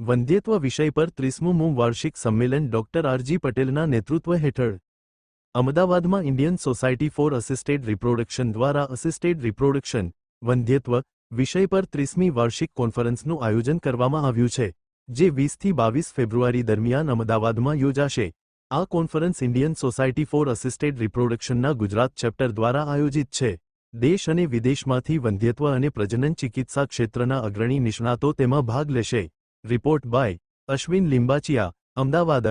વંધ્યત્વ વિષય પર ત્રીસમું વાર્ષિક સંમેલન ડોક્ટર આરજી પટેલના નેતૃત્વ હેઠળ. અમદાવાદમાં Indian society for assisted reproduction દ્વારા અસિસ્ટેડ રિપ્રોડક્શન, વંધ્યત્વ વિષય પર ત્રીસમી વાર્ષિક કોન્ફરન્સનું આયોજન કરવામાં આવ્યું છે, જે વીસથી બાવીસ ફેબ્રુઆરી દરમિયાન અમદાવાદમાં યોજાશે. આ conference Indian society for assisted રિપ્રોડક્શનના Gujarat chapter દ્વારા આયોજિત છે. દેશ અને વિદેશમાંથી વંધ્યત્વ અને પ્રજનન ચિકિત્સા ક્ષેત્રના અગ્રણી નિષ્ણાતો તેમાં ભાગ લેશે. રિપોર્ટ બાય અશ્વિન લિંબાચિયા અમદાવાદ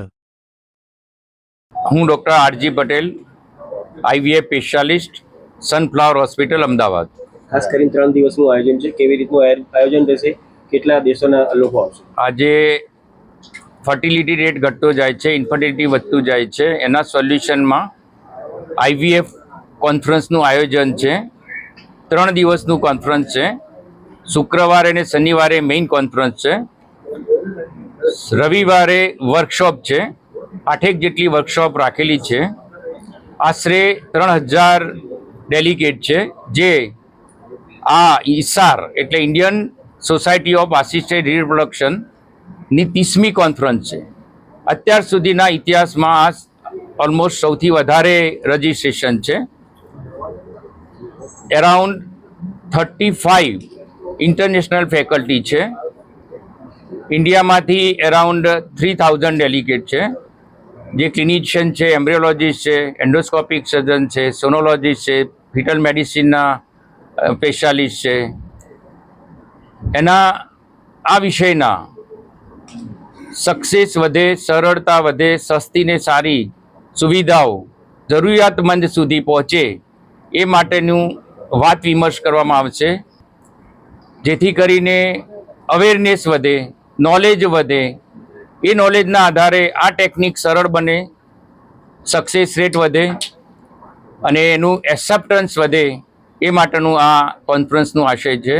હું doctor RG Patel IVF specialist sunflower hospital Ahmedabad. ખાસ કરીને ત્રણ દિવસનું આયોજન છે. કેવી રીતનું આયો- આયોજન રહેશે? કેટલા દેશોના લોકો આવશે? આજે ફર્ટિલિટી રેટ ઘટતો જાય છે ઇન્ફર્ટિલિટી વધતું જાય છે. એના સોલ્યુશનમાં આઈવીએફ કોન્ફરન્સનું આયોજન છે. ત્રણ દિવસનું કોન્ફરન્સ છે. શુક્રવારે અને શનિવારે મેઇન કોન્ફરન્સ છે. રવિવારે વર્કશોપ છે. આઠેક જેટલી વર્કશોપ રાખેલી છે. આશરે ત્રણ હજાર ડેલિગેટ છે, જે આ ઇસાર એટલે ઇન્ડિયન સોસાયટી ઓફ આસિસ્ટેડ રિપ્રોડક્શનની ત્રીસમી કોન્ફરન્સ છે. અત્યાર સુધીના ઇતિહાસમાં આ ઓલમોસ્ટ સૌથી વધારે રજિસ્ટ્રેશન છે. Around thirty five international faculty છે. ઇન્ડિયામાંથી એરાઉન્ડ થ્રી થાઉઝન્ડ ડેલિગેટ છે. જે ક્લિનિશિયન છે એમ્બ્રિયોલોજીસ્ટ છે એન્ડોસ્કોપિક સર્જન છે સોનોલોજીસ્ટ છે ફિટલ મેડિસિનના સ્પેશિયાલિસ્ટ છે. એના, આ વિષયના સક્સેસ વધે, સરળતા વધે સસ્તી ને સારી સુવિધાઓ જરૂરિયાતમંદ સુધી પહોંચે એ માટેનું વાત વિમર્શ કરવામાં આવશે. જેથી કરીને અવેરનેસ વધે નોલેજ વધે. એ નોલેજના આધારે આ ટેકનિક સરળ બને સક્સેસ રેટ વધે અને એનું એક્સેપ્ટન્સ વધે એ માટેનું આ કોન્ફરન્સનું આશય છે.